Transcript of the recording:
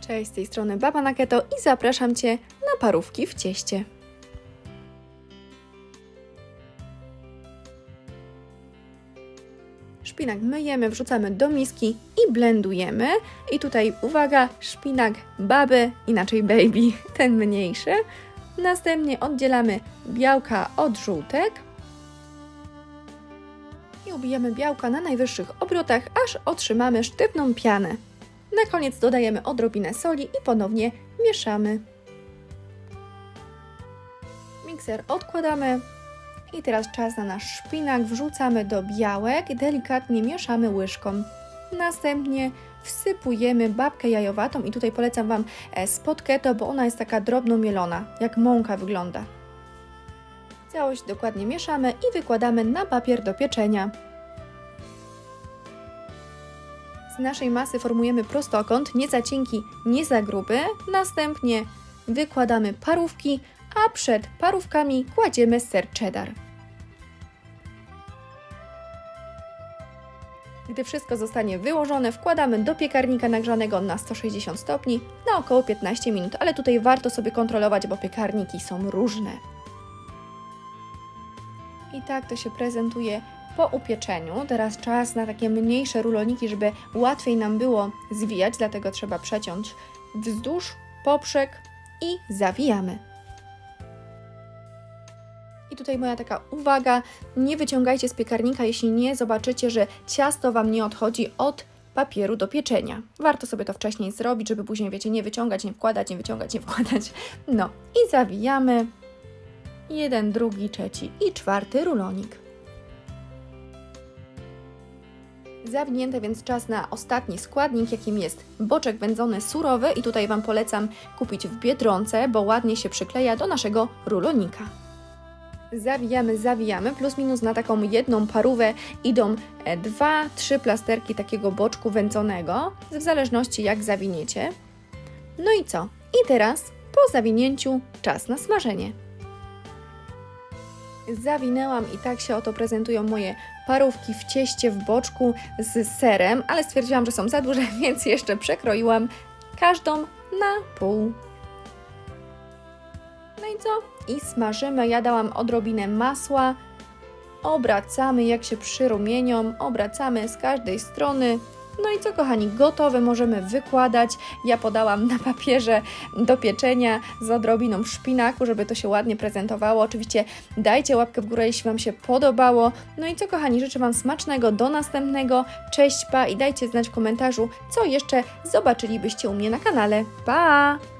Cześć, z tej strony Baba na Keto i zapraszam Cię na parówki w cieście. Szpinak myjemy, wrzucamy do miski i blendujemy. I tutaj uwaga, szpinak baby, inaczej baby, ten mniejszy. Następnie oddzielamy białka od żółtek. I ubijamy białka na najwyższych obrotach, aż otrzymamy sztywną pianę. Na koniec dodajemy odrobinę soli i ponownie mieszamy. Mikser odkładamy. I teraz czas na nasz szpinak. Wrzucamy do białek, delikatnie mieszamy łyżką. Następnie wsypujemy babkę jajowatą i tutaj polecam Wam e, spod keto, bo ona jest taka drobno mielona, jak mąka wygląda. Całość dokładnie mieszamy i wykładamy na papier do pieczenia. Naszej masy formujemy prostokąt, nie za cienki, nie za gruby. Następnie wykładamy parówki, a przed parówkami kładziemy ser cheddar. Gdy wszystko zostanie wyłożone, wkładamy do piekarnika nagrzanego na 160 stopni na około 15 minut, ale tutaj warto sobie kontrolować, bo piekarniki są różne. I tak to się prezentuje po upieczeniu. Teraz czas na takie mniejsze ruloniki, żeby łatwiej nam było zwijać, dlatego trzeba przeciąć wzdłuż, poprzek i zawijamy. I tutaj moja taka uwaga, nie wyciągajcie z piekarnika, jeśli nie zobaczycie, że ciasto Wam nie odchodzi od papieru do pieczenia. Warto sobie to wcześniej zrobić, żeby później, wiecie, nie wyciągać, nie wkładać, nie wyciągać, nie wkładać. No i zawijamy. Jeden, drugi, trzeci i czwarty rulonik. Zawinięte, więc czas na ostatni składnik, jakim jest boczek wędzony surowy i tutaj Wam polecam kupić w Biedronce, bo ładnie się przykleja do naszego rulonika. Zawijamy, zawijamy, plus minus na taką jedną parówę idą e, dwa, trzy plasterki takiego boczku wędzonego, w zależności jak zawiniecie. No i co? I teraz po zawinięciu czas na smażenie. Zawinęłam i tak się oto prezentują moje parówki w cieście w boczku z serem, ale stwierdziłam, że są za duże, więc jeszcze przekroiłam każdą na pół. No i co? I smażymy. Ja dałam odrobinę masła. Obracamy, jak się przyrumienią, obracamy z każdej strony. No i co, kochani, gotowe możemy wykładać. Ja podałam na papierze do pieczenia z odrobiną szpinaku, żeby to się ładnie prezentowało. Oczywiście dajcie łapkę w górę, jeśli Wam się podobało. No i co, kochani, życzę Wam smacznego, do następnego. Cześć, pa i dajcie znać w komentarzu, co jeszcze zobaczylibyście u mnie na kanale. Pa!